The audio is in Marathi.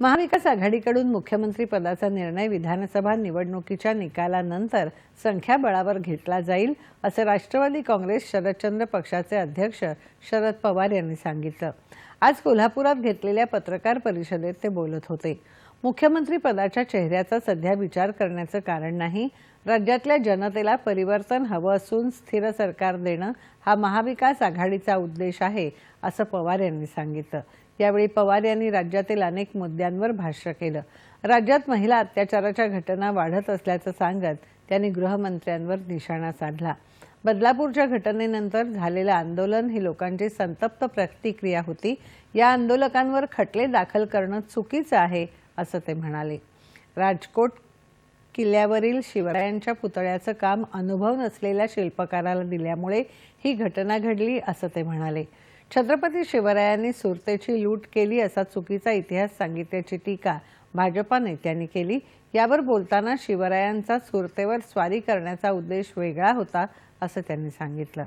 महाविकास आघाडीकडून मुख्यमंत्री पदाचा निर्णय विधानसभा निवडणुकीच्या निकालानंतर संख्याबळावर घेतला जाईल असं राष्ट्रवादी काँग्रेस शरदचंद्र पक्षाचे अध्यक्ष शरद पवार यांनी सांगितलं. आज कोल्हापुरात घेतलेल्या पत्रकार परिषदेत ते बोलत होते. मुख्यमंत्री पदाच्या चेहऱ्याचा सध्या विचार करण्याचं कारण नाही राज्यातल्या जनतेला परिवर्तन हवं असून स्थिर सरकार देणं हा महाविकास आघाडीचा उद्देश आहे असं पवार यांनी सांगितलं. यावेळी पवार यांनी राज्यातील अनेक मुद्द्यांवर भाष्य केलं. राज्यात महिला अत्याचाराच्या घटना वाढत असल्याचं सांगत त्यांनी गृहमंत्र्यांवर निशाणा साधला. बदलापूरच्या घटनेनंतर झालेलं आंदोलन ही लोकांची संतप्त प्रतिक्रिया होती. या आंदोलकांवर खटले दाखल करणं चुकीचं आहे असं ते म्हणाले. राजकोट किल्ल्यावरील शिवरायांच्या पुतळ्याचं काम अनुभव नसलेल्या शिल्पकाराला दिल्यामुळे ही घटना घडली असं ते म्हणाले. छत्रपती शिवरायांनी सुरतेची लूट केली असा चुकीचा इतिहास सांगितल्याची टीका भाजपा नेत्यांनी केली. यावर बोलताना शिवरायांचा सुरतेवर स्वारी करण्याचा उद्देश वेगळा होता असं त्यांनी सांगितलं.